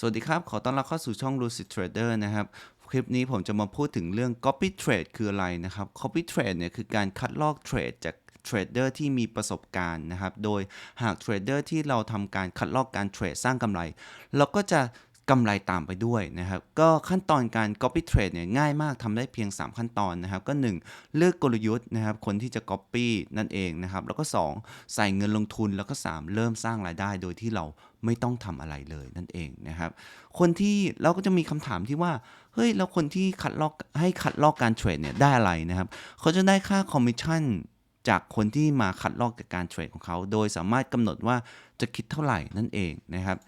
สวัสดีครับ ขอต้อนรับเข้าสู่ช่อง Lucid Trader นะครับ คลิปนี้ผมจะมาพูดถึงเรื่อง copy trade คืออะไรนะครับ copy trade เนี่ยคือการคัดลอกเทรดจากเทรดเดอร์ที่มีประสบการณ์นะครับ โดยหากเทรดเดอร์ที่เราทำการคัดลอกการเทรดสร้างกำไร เราก็จะ กำไรตามไปด้วยนะครับ ก็ขั้นตอนการ copy trade เนี่ยง่ายมากทำได้เพียง 3 ขั้นตอนนะครับ ก็ 1 เลือกกลยุทธ์นะครับ คนที่จะ copy นั่นเองนะครับ แล้วก็ 2 ใส่เงินลงทุนแล้วก็ 3 เริ่มสร้างรายได้โดยที่เราไม่ต้องทำอะไรเลยนั่นเองนะครับ คนที่เราก็จะมีคำถามที่ว่า เฮ้ย แล้วคนที่คัดลอกให้คัดลอกการเทรดเนี่ยได้อะไรนะครับ เขาจะได้ค่าคอมมิชชั่นจากคนที่มาคัดลอกจากการเทรดของเขา โดยสามารถกำหนดว่าจะคิดเท่าไหร่นั่นเองนะครับ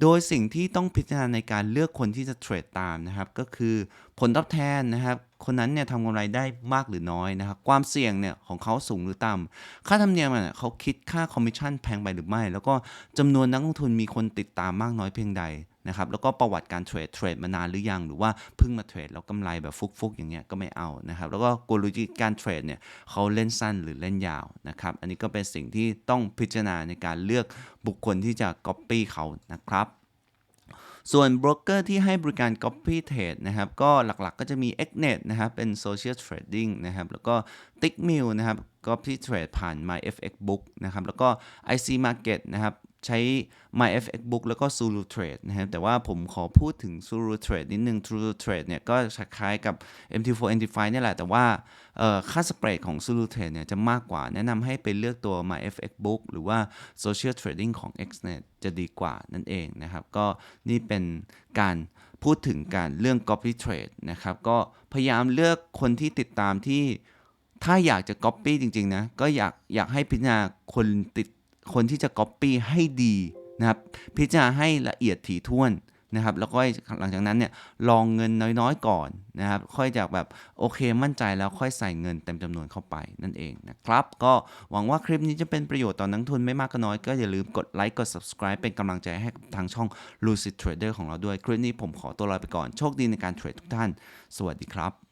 โดยสิ่งที่ต้องพิจารณาในการเลือกคนที่จะเทรดตามนะครับ ก็คือผลตอบแทนนะครับคนนั้นเนี่ยทำกำไรได้มากหรือน้อยนะครับความเสี่ยงเนี่ยของเขาสูงหรือต่ำค่าธรรมเนียมอะเขาคิดค่าคอมมิชชั่นแพงไปหรือไม่ แล้วก็จำนวนนักลงทุนมีคนติดตามมากน้อยเพียงใดนะครับแล้วก็ประวัติการเทรดเทรดมานานหรือยัง หรือว่าเพิ่งมาเทรดแล้วกำไรแบบฟุกๆอย่างเงี้ยก็ไม่เอานะครับแล้วก็กลยุทธ์การเทรดเนี่ยเขาเล่นสั้นหรือเล่นยาวนะครับอันนี้ก็เป็นสิ่งที่ต้องพิจารณาในการเลือกบุคคลที่จะ Copy เขานะครับ ส่วนโบรกเกอร์ที่ให้บริการ Copy Trade นะครับ ก็หลักๆก็จะมี Xnet นะครับ เป็น Social Trading นะครับ แล้วก็ Tickmill นะครับ Copy Trade ผ่าน MyFX Book นะครับ แล้วก็ IC Market นะครับ ใช้ MyFX Book แล้วก็ Zulu Trade นะครับแต่ว่าผมขอพูดถึง Zulu Trade นิดนึง Zulu Trade เนี่ยก็คล้ายกับ MT4 MT5 เนี่ยแหละ แต่ว่าค่าสเปรดของ Zulu Trade เนี่ยจะมากกว่า แนะนำให้ไปเลือกตัว MyFX Book หรือว่า Social Trading ของ Xnet จะดีกว่านั่นเองนะครับ ก็นี่เป็นการพูดถึงการเรื่อง Copy Trade นะครับ ก็พยายามเลือกคนที่ติดตามที่ถ้าอยากจะ Copy จริง ๆ นะ ก็อยากอยากให้พิจารณาคนติด คนที่จะ Copy ให้ดีนะครับพิจารณาให้ละเอียดถี่ถ้วนนะครับแล้วก็หลังจากนั้นเนี่ยลองเงินน้อยๆก่อนนะครับค่อยจากแบบโอเคมั่นใจแล้วค่อยใส่เงินเต็มจำนวนเข้าไปนั่นเองนะครับ ก็หวังว่าคลิปนี้จะเป็นประโยชน์ต่อนักทุนไม่มากก็น้อย ก็อย่าลืมกดไลค์กด subscribe เป็นกำลังใจให้ทางช่อง Lucid Trader ของเราด้วย คลิปนี้ผมขอตัวลาไปก่อนโชคดีในการเทรดทุกท่าน สวัสดีครับ